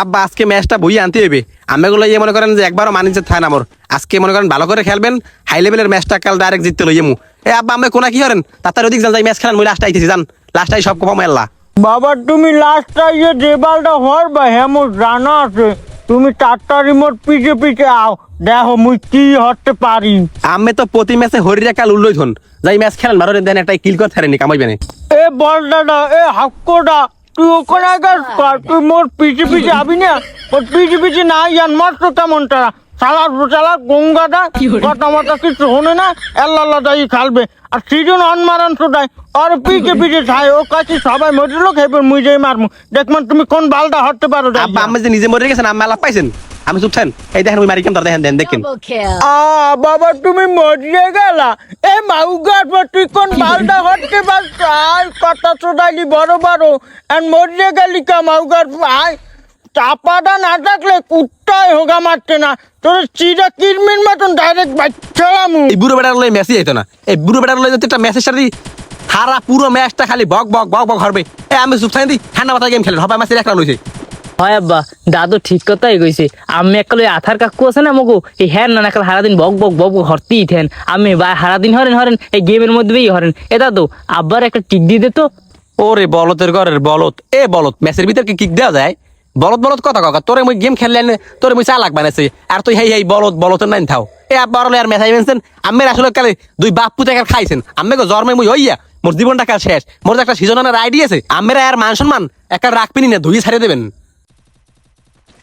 আব্বা আজকে ম্যাচটা বই আনতে হইবে। আমি গুলো ইয়ে মনে করেন যে একবারও মানিছে থায় না মোর আজকে মনে করেন ভালো করে খেলবেন হাই লেভেলের ম্যাচটা কাল ডাইরেক্ট জিততে লইয়ে মু। এ আব্বা আমি কোনা কি করেন? তার ওদিক যান যাই ম্যাচ খেলেন মুই লাস্ট আইতেছি জান লাস্ট আই সব কম এল্লা বাবা তুমি লাস্টটা ইয়ে যে বালটা হরবা হেমো জানা আছে। তুমি চারটা রিমোট পিছে পিছে আও। দেখো মুই কি হতে পারি। আমি তো প্রতি ম্যাচে হরিরা কাল উল্লোই ধন। যাই ম্যাচ খেলেন ভালো দেন একটা কিল করে থারেনি কামাইবে না। এ বল দাদা এ হাক্কোটা। তুই ওখানে আগে তুই মোর পিছে পিছে আবি না? ওর পিছে পিছে না ইয়ান মারতো কেমন তারা সালা চালা গঙ্গাটা কথা মাথা কিছু হনে না? আল্লাহ যাই খালবে। আর সিজন অনমারান শুধাই আর পিছে পিছে ছাই ও কাছে সবাই মরিল খেয়ে মুই যাই মারমু। দেখমান তুমি কোন বালটা হটতে পারো আব্বা আমি যে নিজে মরে গেছেন আমি মেলা পাইছেন? আমি চুপছেন এই দেখেন ওই মারি কেমন দেখেন দেন দেখেন। আ বাবা তুমি মরিয়ে গেলা। এ মাউগার পর তুই কোন বালটা হতে পারছ আয় কথা শোনাইলি বড় বড়। আর মরিয়ে গেলি কা মাউগার আয়। চাপাটা না থাকলে কুত্তায় হোগা মারতে না। তোর চিরা কিরমির মতন ডাইরেক্ট বাচ্চালামু এই বুড়ো বেটার লই মেসি আইতো না। এই বুড়ো বেটার লই যদি একটা ম্যাচের সাথে হারা পুরো ম্যাচটা খালি বক বক বক বক হরবে। এ আমি চুপ থাকি দি ঠান্ডা মাথায় গেম খেলেন। হবে ম্যাচের একটা লইছে হয় আব্বা, দাদু ঠিক কথাই কইছে। আমি একটা লই আথার কাকু আছে না মগু এই হ্যান না নাকাল সারাদিন বক বক বক হরতি ইঠেন আমি বা সারাদিন হরেন হরেন, এই গেমের মধ্যেই হরেন। এ দাদু, আব্বার একটা টিক দিয়ে দে তো। ওরে বলতের ঘরের বলত এ বলত ম্যাচের ভিতর কি কিক দেওয়া যায়? বলত বলত কথা কথা তোরে মুই গেম খেললেন তোরে মুই চালাক বানাইছে। আর তুই হেই হেই বলত বলতের নাইন থাও। এ আব্বার আর মেসাই মেনছেন আমি আসলে কালে দুই বাপ পুতে খাইছেন। আমি গো জন্মে মুই হইয়া, মোর জীবনটা কাল শেষ। মোর একটা সিজনের আইডি আছে আমেরা আর মান সম্মান একটা রাখবিনি না, ধুই ছাড়িয়ে দেবেন।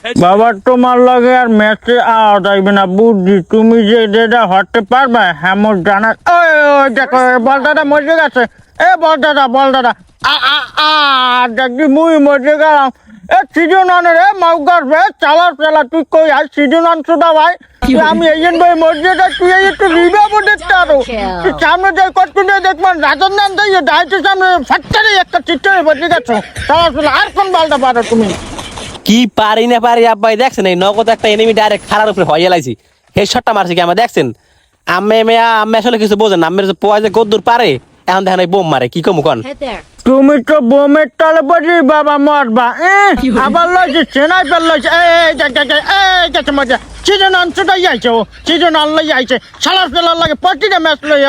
বাবা তোমার লাগে আর ম্যাচে আওয়া যাইবে না। বুঝছি তুমি যে যেটা হতে পারবে হ্যাঁ মোর জানা ওই ওই দেখো এ বলদাদা মজে গেছে। এ বল দাদা আ আ আ দেখি মুই মরে গেলাম। এ সিজন আনে রে মাউগার রে চালা চালা তুই কই আর সিজন আনছো না ভাই। আমি এই ভাই মরে যা তুই একটু রিবা দেখতে আরও তুই সামনে যাই কটকুনে দেখবেন রাজন্দান যাই ডাইটের সামনে ফাটকারে একটা চিত্র বসে গেছো। চালা চালা আর কোন বালটা পারো তুমি? কি পারি না পারি আব্বাই দেখছেন এই নগদ একটা এনিমি ডাইরেক্ট খারার উপরে হয়ে লাইছি এই শটটা মারছে কি আমার দেখছেন? আমি মেয়া আমি আসলে কিছু বোঝেন আমের যে পোয়া যে কদ্দুর পারে এখন দেখেন এই বোম মারে কি কমু কন? তুমি তো বোমের তলে পড়ি বাবা মরবা এ, আবার লইছে চেনাই পেল লইছে এই এই দেখ দেখ দেখ, এই গেছে মজা। সিজন অংশটাই আইছে ও সিজন আনলাই আইছে সালাস ফেলার লাগে প্রতিটা ম্যাচ লই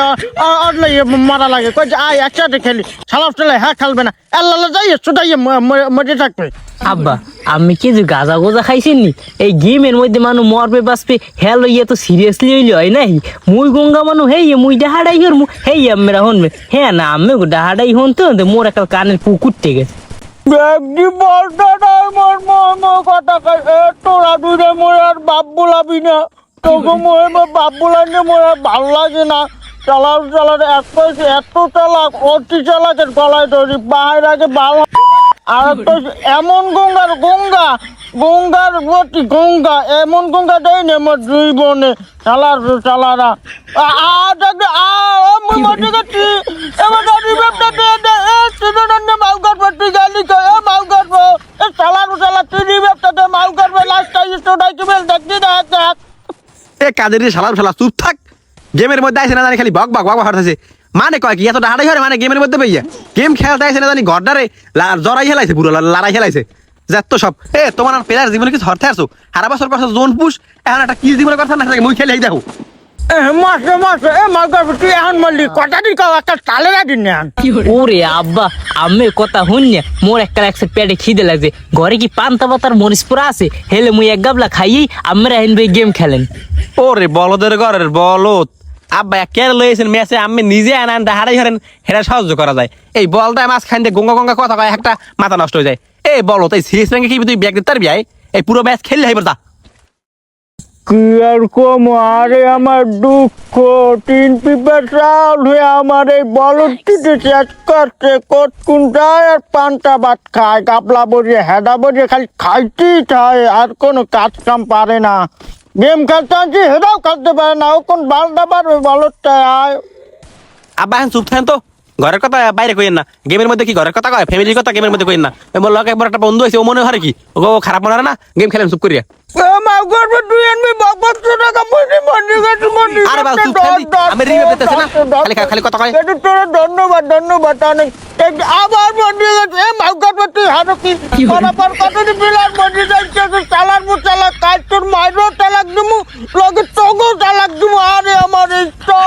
অর লই মারা লাগে। কইছে আয় একসাথে খেলি। সালাস ফেলে হ্যাঁ খেলবে না। আল্লাহ যাই সুদাই মজে থাকবে। আব্বা। আমি কি যে গাজা গোজা খাইছেন? নি এই গেমের মধ্যে মানুষ মরবে বাঁচবে হ্যাঁ লইয়া তো সিরিয়াসলি হইলে, হয় নাই? মুই গঙ্গা মানু, হেই, মুই ডাহাডাই হর মু হেই আমরা হনবে হ্যাঁ না আমি ডাহাডাই হন তো মোর একটা কানের পুকুর গেছে দেখছি বলটা নাই, মোর মোর কথা কই তোরা দুরে মোর আর বাপ বলাবি না। তোকে মোর বাপ বলানি মোর আর ভালো লাগে না। চালাও চালাও এত এত চালাক, অতি চালাকের গলায় ধরি, বাহির আগে ভালো আর তো এমন গঙ্গার গঙ্গা গঙ্গার প্রতি গঙ্গা এমন গঙ্গা দেয় না আমার দুই বোনে চালার চালারা আ- আ দেখবে আ ও মুই মরে গেছি এবার দাদি বাপটা দে দে এ সিদ্ধনন্দ মাউ করব তুই জানি তো এ মাউ করব এ চালার চালা তুই বাপটা দে মাউ করব লাস্ট টাইম স্টোডাই কি বেল দেখছি না দেখ এ কাদের শালার ফেলা চুপ থাক। গেমের মধ্যে আইসে না জানি খালি বক বক বক হঠাছে মানে কয় কি? এত ডাহাড়াই হরে মানে গেমের মধ্যে পাইয়া গেম খেলতে আইসে না জানি ঘরটারে লা- জড়াই হেলাইছে পুরো লড়াই হেলাইছে। যাত সব। এ তোমার আর প্লেয়ার জীবনে কিছু হরতে আসছো হারা বছর পাশে জোন পুষ এখন একটা কি জীবনের কথা না? থাকে মুই খেলে দেখো। মাসে মাসে এ মাউ তুই এখন মরলি? কটা দিন কাও একটা তালের দিন না ওরে আব্বা আমি কথা শুন না। মোর একটা একসে পেটে খিদে লাগছে। ঘরে কি পান্তা পাতার মরিচ পুরা আছে? হেলে মুই এক গাবলা খাইয়েই আমরা হেনবে গেম খেলেন। ওরে বলদের ঘরের বলত আব্বা কে লইছেন মেসে, আমি নিজে আনান হারাই হরেন হেরা সাহায্য করা যায়। এই বলটা মাছ খাইতে গঙ্গা গঙ্গা কথা কয়, একটা মাথা নষ্ট হয়ে যায়। এই বলত এই সিরিয়াস ব্যাংকে কি তুই ব্যাগ দিতে পারবি এই পুরো ম্যাচ খেললে হইবার কি আর আরে আমার দুঃখ, তিন হয়ে আমার এই বলটিতে করছে। যায় আর খায় কাপলা বসে হেডা বসে খালি খাইতেই চায়, আর কোনো কাজ কাম পারে না। গেম খেলতে আনছি সেটাও খেলতে পারে না। কোন বালটা পারবে বলটা আয়। আব্বা এখন চুপ থাকেন তো। ঘরের কথা বাইরে কইেন না। গেমের মধ্যে কি ঘরের কথা কয়? ফ্যামিলির কথা গেমের মধ্যে কইেন না। আমার লগে একবার একটা বন্ধু হয়েছে ও মনে হয় কি ও খারাপ মনে হয় না? গেম খেলেন চুপ করিয়া। তুই খালি- খালি কথা কয়। ধন্যবাদ ধন্যবাদ অনেক এই আবার মনি গেছে। এ তুই হারো কি বরাবর কত দি বিলার মনি যাচ্ছে চালার মু চালাক কাজ তোর মাইরও চালাক দিমু লগে তোগো চালাক দিমু। আরে আমার ইচ্ছা।